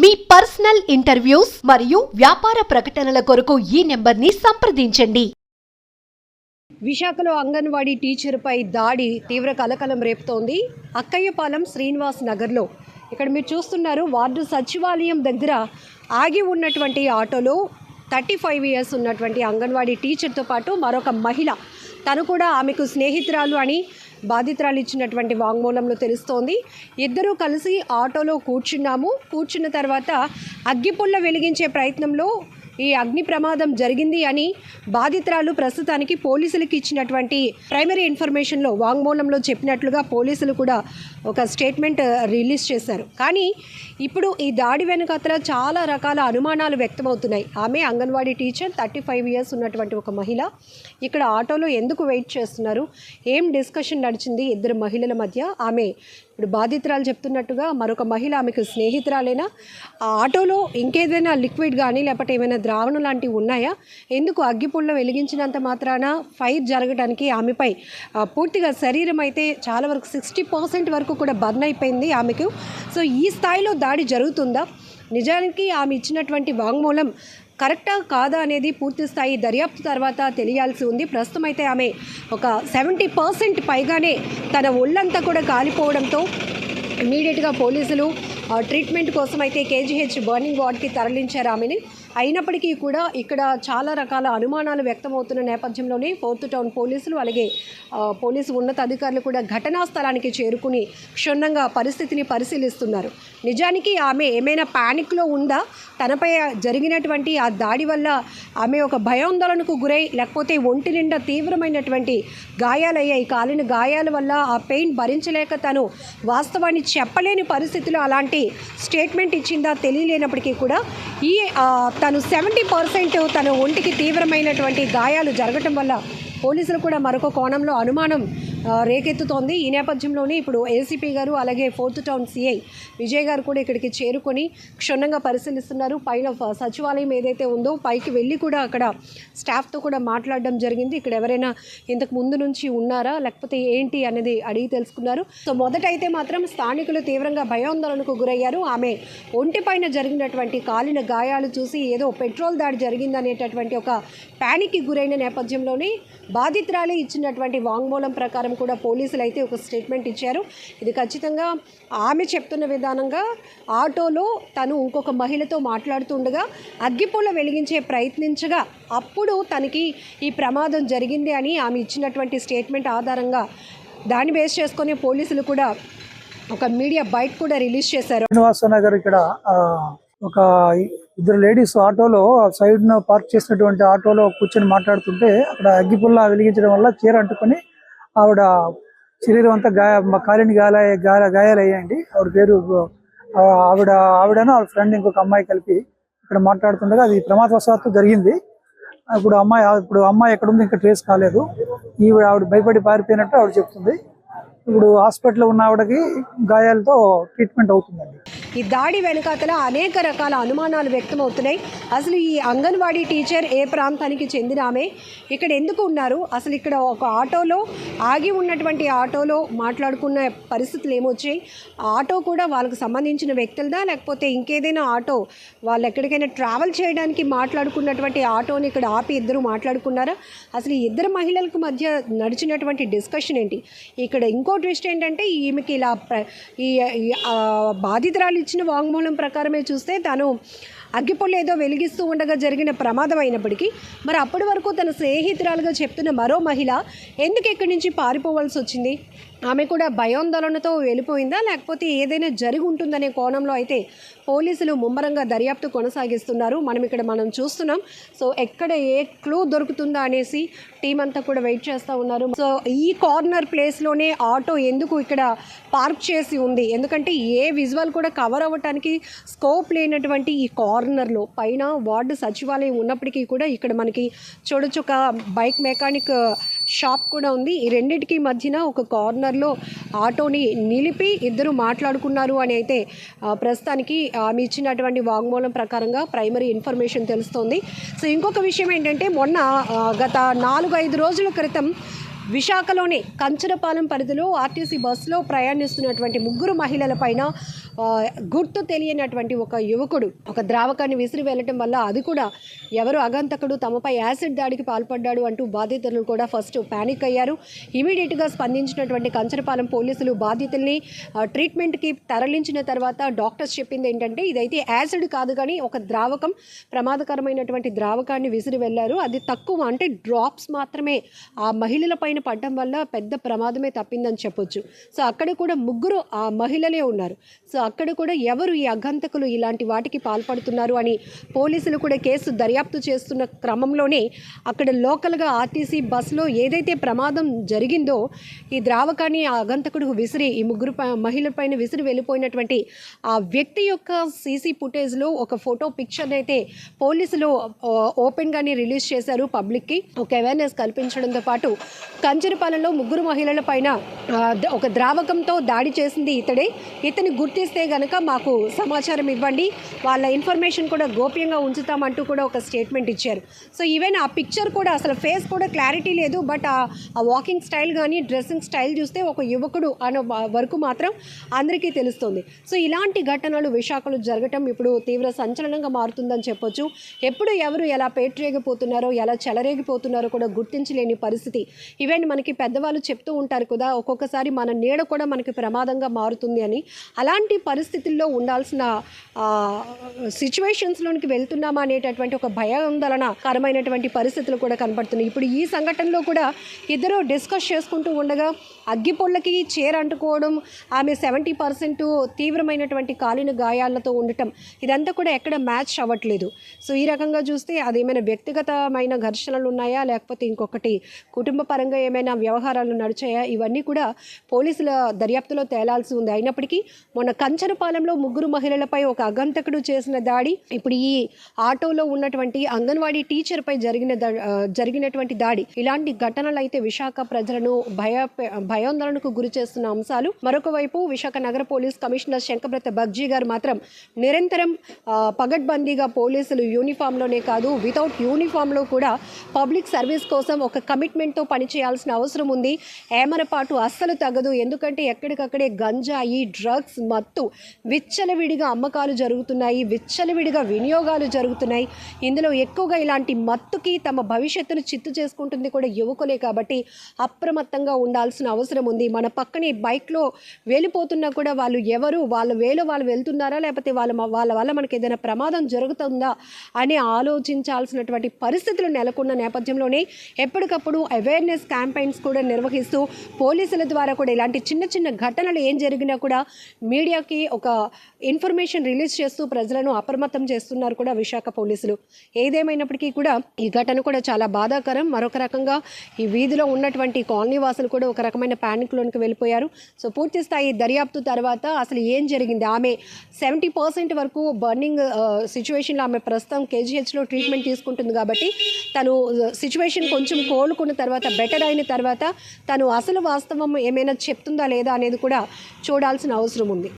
మీ personal interviews మరియు వ్యాపార ప్రకటనల కొరకు ఈ నెంబర్ని సంప్రదించండి. విశాఖలో అంగన్వాడీ టీచర్పై దాడి తీవ్ర కలకలం రేపుతోంది. అక్కయ్యపాలెం శ్రీనివాస్ నగర్లో. ఇక్కడ మీరు చూస్తున్నారు వార్డు సచివాలయం దగ్గర ఆగి ఉన్నటువంటి ఆటోలో థర్టీ ఫైవ్ ఇయర్స్ ఉన్నటువంటి అంగన్వాడీ టీచర్తో పాటు మరొక మహిళ. తను కూడా ఆమెకు స్నేహితురాలు అని బాధితురాలు ఇచ్చినటువంటి వాంగ్మూలంలో తెలుస్తోంది. ఇద్దరూ కలిసి ఆటోలో కూర్చున్నాము. కూర్చున్న తర్వాత అగ్గిపుల్ల వెలిగించే ప్రయత్నంలో ఈ అగ్ని ప్రమాదం జరిగింది అని బాధితురాలు ప్రస్తుతానికి పోలీసులకు ఇచ్చినటువంటి ప్రైమరీ ఇన్ఫర్మేషన్లో వాంగ్మూలంలో చెప్పినట్లుగా పోలీసులు కూడా ఒక స్టేట్మెంట్ రిలీజ్ చేశారు. కానీ ఇప్పుడు ఈ దాడి వెనుకతల చాలా రకాల అనుమానాలు వ్యక్తమవుతున్నాయి. ఆమె anganwadi teacher thirty five years ఉన్నటువంటి ఒక మహిళ. ఇక్కడ ఆటోలో ఎందుకు వెయిట్ చేస్తున్నారు? ఏం డిస్కషన్ నడిచింది ఇద్దరు మహిళల మధ్య? ఆమె ఇప్పుడు బాధితురాలు చెప్తున్నట్టుగా మరొక మహిళ ఆమెకు స్నేహితురాలేనా? ఆ ఆటోలో ఇంకేదైనా లిక్విడ్ కానీ లేకపోతే ఏమైనా ద్రావణం లాంటివి ఉన్నాయా? ఎందుకు అగ్గిపుల్ల వెలిగించినంత మాత్రాన ఫైర్ జరగడానికి ఆమెపై ఆ, పూర్తిగా శరీరం అయితే చాలా వరకు సిక్స్టీ పర్సెంట్ వరకు కూడా బర్న్ అయిపోయింది ఆమెకు. సో ఈ స్థాయిలో దాడి జరుగుతుందా? నిజానికి ఆమె ఇచ్చినటువంటి వాంగ్మూలం కరెక్టా కాదా అనేది పూర్తి స్థాయి దర్యాప్తు తర్వాత తెలియాల్సి ఉంది. ప్రస్తుతం అయితే ఆమె ఒక సెవెంటీ పర్సెంట్ పైగానే తన ఒళ్ళంతా కూడా కాలిపోవడంతో ఇమీడియట్గా పోలీసులు ఆ, ట్రీట్మెంట్ కోసం అయితే కేజీహెచ్ బర్నింగ్ వార్డ్కి తరలించారు ఆమెని. అయినప్పటికీ కూడా ఇక్కడ చాలా రకాల అనుమానాలు వ్యక్తమవుతున్న నేపథ్యంలోనే ఫోర్త్ టౌన్ పోలీసులు అలాగే పోలీసు ఉన్నతాధికారులు కూడా ఘటనా స్థలానికి చేరుకుని క్షుణ్ణంగా పరిస్థితిని పరిశీలిస్తున్నారు. నిజానికి ఆమె ఏమైనా ప్యానిక్లో ఉందా? తనపై జరిగినటువంటి ఆ దాడి వల్ల ఆమె ఒక భయాందోళనకు గురై లేకపోతే ఒంటి నిండా తీవ్రమైనటువంటి గాయాలయ్యాయి. కాలిన గాయాల వల్ల ఆ పెయిన్ భరించలేక తను వాస్తవాన్ని చెప్పలేని పరిస్థితిలో అలాంటి స్టేట్మెంట్ ఇచ్చిందా తెలియలేనప్పటికీ కూడా ఈ తను సెవెంటీ పర్సెంట్ తన ఒంటికి తీవ్రమైనటువంటి గాయాలు జరగటం వల్ల పోలీసులు కూడా మరొక కోణంలో అనుమానం రేకెత్తుతోంది. ఈ నేపథ్యంలోనే ఇప్పుడు ఏసీపీ గారు అలాగే ఫోర్త్ టౌన్ సిఐ విజయ్ గారు కూడా ఇక్కడికి చేరుకొని క్షుణ్ణంగా పరిశీలిస్తున్నారు. పైన సచివాలయం ఏదైతే ఉందో పైకి వెళ్ళి కూడా అక్కడ స్టాఫ్తో కూడా మాట్లాడడం జరిగింది. ఇక్కడ ఎవరైనా ఇంతకు ముందు నుంచి ఉన్నారా? లేకపోతే ఏంటి అనేది అడిగి తెలుసుకున్నారు. సో మొదటైతే మాత్రం స్థానికులు తీవ్రంగా భయాందోళనకు గురయ్యారు. ఆమె ఒంటిపైన జరిగినటువంటి కాలిన గాయాలు చూసి ఏదో పెట్రోల్ దాడి జరిగిందనేటటువంటి ఒక ప్యానిక్కి గురైన నేపథ్యంలోనే బాధితురాలే ఇచ్చినటువంటి వాంగ్మూలం ప్రకారం కూడా పోలీసులు అయితే ఒక స్టేట్మెంట్ ఇచ్చారు. ఇది ఖచ్చితంగా ఆమె చెప్తున్న విధానంగా ఆటోలో తను ఇంకొక మహిళతో మాట్లాడుతుండగా అగ్గిపుల్ల వెలిగించే ప్రయత్నించగా అప్పుడు తనకి ఈ ప్రమాదం జరిగింది అని ఆమె ఇచ్చినటువంటి స్టేట్మెంట్ ఆధారంగా దాన్ని బేస్ చేసుకునే పోలీసులు కూడా ఒక మీడియా బయట కూడా రిలీజ్ చేశారు. శ్రీనివాస నగర్ ఇక్కడ ఒక ఇద్దరు లేడీస్ ఆటోలో సైడ్ పార్క్ చేసినటువంటి ఆటోలో కూర్చొని మాట్లాడుతుంటే అక్కడ అగ్గిపుల్ల వెలిగించడం వల్ల చీర అంటుకొని ఆవిడ శరీరం అంతా గాయ కాలిని గాయాల గాయ గాయాలయ్యాయండి. ఆవిడ పేరు ఆవిడ ఆవిడను ఆవిడ ఫ్రెండ్ ఇంకొక అమ్మాయి కలిపి ఇక్కడ మాట్లాడుతుండగా అది ప్రమాదవశాత్తు జరిగింది. ఇప్పుడు అమ్మాయి ఇప్పుడు అమ్మాయి ఎక్కడ ఉంది ఇంకా ట్రేస్ కాలేదు. ఈవిడ ఆవిడ భయపడి పారిపోయినట్టు ఆవిడ చెప్తుంది. ఇప్పుడు హాస్పిటల్లో ఉన్న ఆవిడకి గాయాలతో ట్రీట్మెంట్ అవుతుందండి. ఈ దాడి వెనకాతల అనేక రకాల అనుమానాలు వ్యక్తమవుతున్నాయి. అసలు ఈ అంగన్వాడీ టీచర్ ఏ ప్రాంతానికి చెందిన ఆమె? ఇక్కడ ఎందుకు ఉన్నారు? అసలు ఇక్కడ ఒక ఆటోలో ఆగి ఉన్నటువంటి ఆటోలో మాట్లాడుకున్న పరిస్థితులు ఏమొచ్చాయి? ఆటో కూడా వాళ్ళకు సంబంధించిన వ్యక్తులదా? లేకపోతే ఇంకేదైనా ఆటో? వాళ్ళు ఎక్కడికైనా ట్రావెల్ చేయడానికి మాట్లాడుకున్నటువంటి ఆటోని ఇక్కడ ఆపి ఇద్దరు మాట్లాడుకున్నారా? అసలు ఈ ఇద్దరు మహిళలకు మధ్య నడిచినటువంటి డిస్కషన్ ఏంటి? ఇక్కడ ఇంకో ట్విస్ట్ ఏంటంటే ఈమెకి ఇలా ఈ బాధితురాలు ఇచ్చిన వాంగ్మూలం ప్రకారమే చూస్తే తను అగ్గిపొల్లి ఏదో వెలిగిస్తూ ఉండగా జరిగిన ప్రమాదం అయినప్పటికీ మరి అప్పటి వరకు తన స్నేహితురాలుగా చెప్తున్న మరో మహిళ ఎందుకు ఇక్కడి నుంచి పారిపోవాల్సి వచ్చింది? ఆమె కూడా భయాందోళనతో వెళ్ళిపోయిందా? లేకపోతే ఏదైనా జరిగి ఉంటుందనే కోణంలో అయితే పోలీసులు ముమ్మరంగా దర్యాప్తు కొనసాగిస్తున్నారు. మనం ఇక్కడ మనం చూస్తున్నాం. సో ఎక్కడ ఏ క్లూ దొరుకుతుందా అనేసి టీం అంతా కూడా వెయిట్ చేస్తూ ఉన్నారు. సో ఈ కార్నర్ ప్లేస్లోనే ఆటో ఎందుకు ఇక్కడ పార్క్ చేసి ఉంది? ఎందుకంటే ఏ విజువల్ కూడా కవర్ అవ్వటానికి స్కోప్ లేనటువంటి ఈ కార్నర్లో పైన వార్డు సచివాలయం ఉన్నప్పటికీ కూడా ఇక్కడ మనకి చూడొచ్చు ఒక బైక్ మెకానిక్ షాప్ కూడా ఉంది. ఈ రెండింటికి మధ్యన ఒక కార్నర్లో ఆటోని నిలిపి ఇద్దరు మాట్లాడుకున్నారు అని అయితే ప్రస్తుతానికి ఆమె ఇచ్చినటువంటి వాంగ్మూలం ప్రకారంగా ప్రైమరీ ఇన్ఫర్మేషన్ తెలుస్తోంది. సో ఇంకొక విషయం ఏంటంటే మొన్న గత నాలుగు ఐదు రోజుల క్రితం విశాఖలోని కంచరపాలెం పరిధిలో ఆర్టీసీ బస్సులో ప్రయాణిస్తున్నటువంటి ముగ్గురు మహిళల పైన గుర్తు తెలియనటువంటి ఒక యువకుడు ఒక ద్రావకాన్ని విసిరి వెళ్ళటం వల్ల అది కూడా ఎవరు అగంతకుడు తమపై యాసిడ్ దాడికి పాల్పడ్డాడు అంటూ బాధితులు కూడా ఫస్ట్ ప్యానిక్ అయ్యారు. ఇమీడియట్గా స్పందించినటువంటి కంచరపాలెం పోలీసులు బాధితుల్ని ట్రీట్మెంట్కి తరలించిన తర్వాత డాక్టర్స్ చెప్పింది ఏంటంటే ఇదైతే యాసిడ్ కాదు కానీ ఒక ద్రావకం ప్రమాదకరమైనటువంటి ద్రావకాన్ని విసిరి వెళ్ళారు. అది తక్కువ అంటే డ్రాప్స్ మాత్రమే. ఆ మహిళలపై పైన పడడం వల్ల పెద్ద ప్రమాదమే తప్పిందని చెప్పొచ్చు. సో అక్కడ కూడా ముగ్గురు ఆ మహిళలే ఉన్నారు. సో అక్కడ కూడా ఎవరు ఈ అగంతకులు ఇలాంటి వాటికి పాల్పడుతున్నారు అని పోలీసులు కూడా కేసు దర్యాప్తు చేస్తున్న క్రమంలోనే అక్కడ లోకల్గా ఆర్టీసీ బస్సులో ఏదైతే ప్రమాదం జరిగిందో ఈ ద్రావకాన్ని ఆ అగంతకుడు విసిరి ఈ ముగ్గురు ప- మహిళల పైన విసిరి వెళ్ళిపోయినటువంటి ఆ వ్యక్తి యొక్క సీసీ ఫుటేజ్లో ఒక ఫోటో పిక్చర్ అయితే పోలీసులు ఓపెన్గానే రిలీజ్ చేశారు పబ్లిక్కి. ఒక అవేర్నెస్ కల్పించడంతో పాటు కంచరపాలెంలో ముగ్గురు మహిళల పైన ఒక ద్రావకంతో దాడి చేసింది ఇతడే. ఇతని గుర్తిస్తే గనక మాకు సమాచారం ఇవ్వండి. వాళ్ళ ఇన్ఫర్మేషన్ కూడా గోప్యంగా ఉంచుతామంటూ కూడా ఒక స్టేట్మెంట్ ఇచ్చారు. సో ఈవెన్ ఆ పిక్చర్ కూడా అసలు ఫేస్ కూడా క్లారిటీ లేదు. బట్ ఆ వాకింగ్ స్టైల్ కానీ డ్రెస్సింగ్ స్టైల్ చూస్తే ఒక యువకుడు అనే వరకు మాత్రం అందరికీ తెలుస్తుంది. సో ఇలాంటి ఘటనలు విశాఖలో జరగటం ఇప్పుడు తీవ్ర సంచలనంగా మారుతుందని చెప్పొచ్చు. ఎప్పుడు ఎవరు ఎలా పేటరేగిపోతున్నారో ఎలా చెలరేగిపోతున్నారో కూడా గుర్తించలేని పరిస్థితి. ఈవెన్ మనకి పెద్దవాళ్ళు చెప్తూ ఉంటారు కదా ఒక్కొక్కసారి మన నీడ కూడా మనకి ప్రమాదంగా మారుతుంది అని. అలాంటి పరిస్థితుల్లో ఉండాల్సిన సిచ్యువేషన్స్లోనికి వెళ్తున్నామా అనేటటువంటి ఒక భయాందోళనకరమైనటువంటి పరిస్థితులు కూడా కనపడుతున్నాయి. ఇప్పుడు ఈ సంఘటనలో కూడా ఇద్దరు డిస్కస్ చేసుకుంటూ ఉండగా అగ్గిపొళ్ళకి చీర అంటుకోవడం ఆమె సెవెంటీ పర్సెంట్ తీవ్రమైనటువంటి కాలిన గాయాలతో ఉండటం ఇదంతా కూడా ఎక్కడ మ్యాచ్ అవ్వట్లేదు. సో ఈ రకంగా చూస్తే అది ఏమైనా వ్యక్తిగతమైన ఘర్షణలు ఉన్నాయా లేకపోతే ఇంకొకటి కుటుంబ పరంగా ఏమైనా వ్యవహారాలు నడిచాయా? ఇవన్నీ కూడా పోలీసుల దర్యాప్తులో తేలాల్సి ఉంది. అయినప్పటికీ మొన్న కంచరపాలెంలో ముగ్గురు మహిళలపై ఒక అగంతకుడు చేసిన దాడి ఇప్పుడు ఈ ఆటోలో ఉన్నటువంటి అంగన్వాడీ టీచర్పై జరిగిన జరిగినటువంటి దాడి ఇలాంటి ఘటనలు అయితే విశాఖ ప్రజలను భయ భయాందోళనకు గురి చేస్తున్న అంశాలు. మరొక వైపు విశాఖ నగర పోలీస్ కమిషనర్ శంకబ్రత బగ్జీ గారు మాత్రం నిరంతరం పగడ్బందీగా పోలీసులు యూనిఫామ్లోనే కాదు వితౌట్ యూనిఫామ్లో కూడా పబ్లిక్ సర్వీస్ కోసం ఒక కమిట్మెంట్తో చేయాల్సిన అవసరం ఉంది. ఏమరపాటు అస్సలు తగ్గదు ఎందుకంటే ఎక్కడికక్కడే గంజాయి డ్రగ్స్ మత్తు విచ్చలవిడిగా అమ్మకాలు జరుగుతున్నాయి. విచ్చలవిడిగా వినియోగాలు జరుగుతున్నాయి. ఇందులో ఎక్కువగా ఇలాంటి మత్తుకి తమ భవిష్యత్తును చిత్తు చేసుకుంటుంది కూడా యువకులే కాబట్టి అప్రమత్తంగా ఉండాల్సిన అవసరం ఉంది. మన పక్కనే బైక్లో వెళ్ళిపోతున్నా కూడా వాళ్ళు ఎవరు? వాళ్ళ వేలో వాళ్ళు వెళ్తున్నారా? లేకపోతే వాళ్ళ వాళ్ళ వల్ల మనకి ఏదైనా ప్రమాదం జరుగుతుందా? అని ఆలోచించాల్సినటువంటి పరిస్థితులు నెలకొన్న నేపథ్యంలోనే ఎప్పటికప్పుడు అవేర్నెస్ క్యాంపెయిన్స్ కూడా నిర్వహిస్తూ పోలీసుల ద్వారా కూడా ఇలాంటి చిన్న చిన్న ఘటనలు ఏం జరిగినా కూడా మీడియాకి ఒక ఇన్ఫర్మేషన్ రిలీజ్ చేస్తూ ప్రజలను అప్రమత్తం చేస్తున్నారు కూడా విశాఖ పోలీసులు. ఏదేమైనప్పటికీ కూడా ఈ ఘటన కూడా చాలా బాధాకరం. మరొక రకంగా ఈ వీధిలో ఉన్నటువంటి కాలనీ వాసులు కూడా ఒక రకమైన ప్యానిక్లోనికి వెళ్ళిపోయారు. సో పూర్తి స్థాయి దర్యాప్తు తర్వాత అసలు ఏం జరిగింది? ఆమె సెవెంటీ పర్సెంట్ వరకు బర్నింగ్ సిచ్యువేషన్లో ఆమె ప్రస్తుతం కేజీహెచ్లో ట్రీట్మెంట్ తీసుకుంటుంది కాబట్టి తను సిచ్యువేషన్ కొంచెం కోలుకున్న తర్వాత బెటర్ అయిన తర్వాత తను అసలు వాస్తవం ఏమైనా చెప్తుందా లేదా అనేది కూడా చూడాల్సిన అవసరం ఉంది.